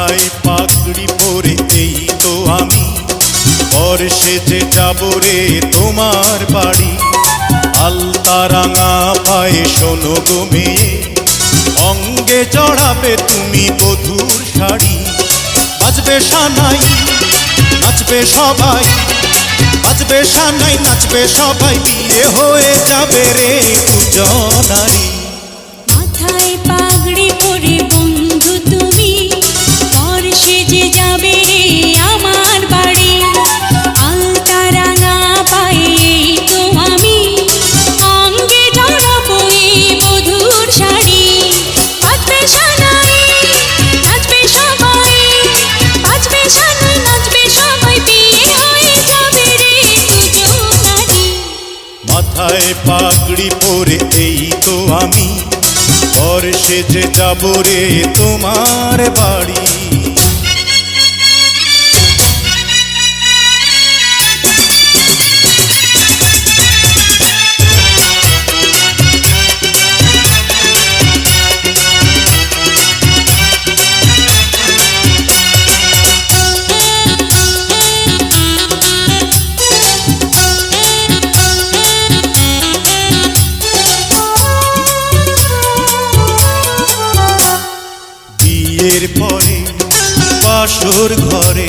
মাথায় পাগড়ি পরে এই তো আমি? বর্ষে সেজে যাব রে তোমার বাড়ি। আলতারাঙা পায়ে শোনো গো মেয়ে। অঙ্গে চড়াবে তুমি বধুর শাড়ি। নাচবে সানাই, নাচবে সবাই। নাচবে সানাই, নাচবে সবাই, বিয়ে হয়ে যাবে রে দুজনারি মাথায় পাগড়ি পরে মাথায় পাগড়ি পরে এই তো আমি। পর সেজে যাব রে তোমার বাড়ি। বিয়ের পরে বাসর ঘরে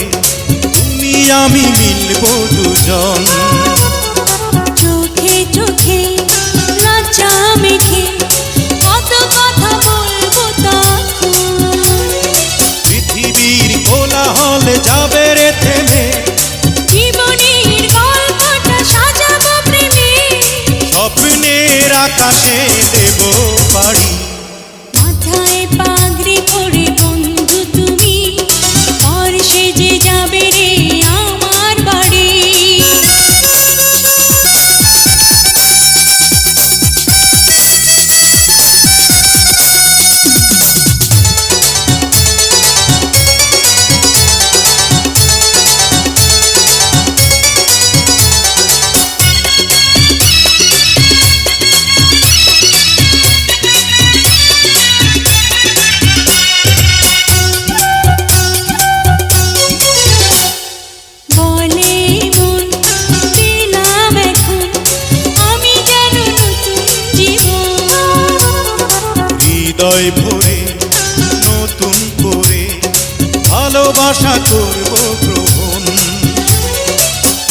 তুমি আমি মিলব দুজন। চোখে চোখে লজ্জা মেখে কত কথা বলব পৃথিবীর কোলাহল যাবে রে থেমে। জীবনের গল্পটা সাজাবো প্রেমে। স্বপ্নের আকাশে দেব ভালোবাসা করব গ্রহণ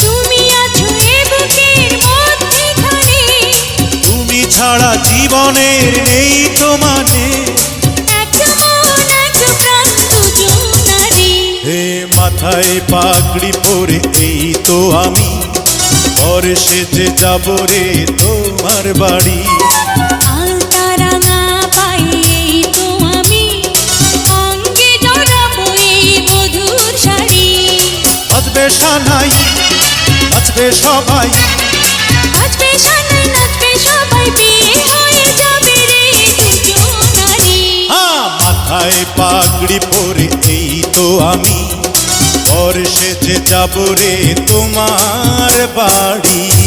তুমি আছো এ বুকের মধ্যেখানে। তুমি ছাড়া জীবনের নেই তো মানে একটা একটা প্রাণ দুজনারি হে মাথায় পাগড়ি পরে এই তো আমি। পর সেজে যাব রে তোমার বাড়ি। সানাই সবাই। সানাই নাচবে সবাই বিয়ে হয়ে যাবে রে দুজনারি মাথায় পাগড়ি পরে এই তো আমি। পর সেজে যাব রে তোমার বাড়ি।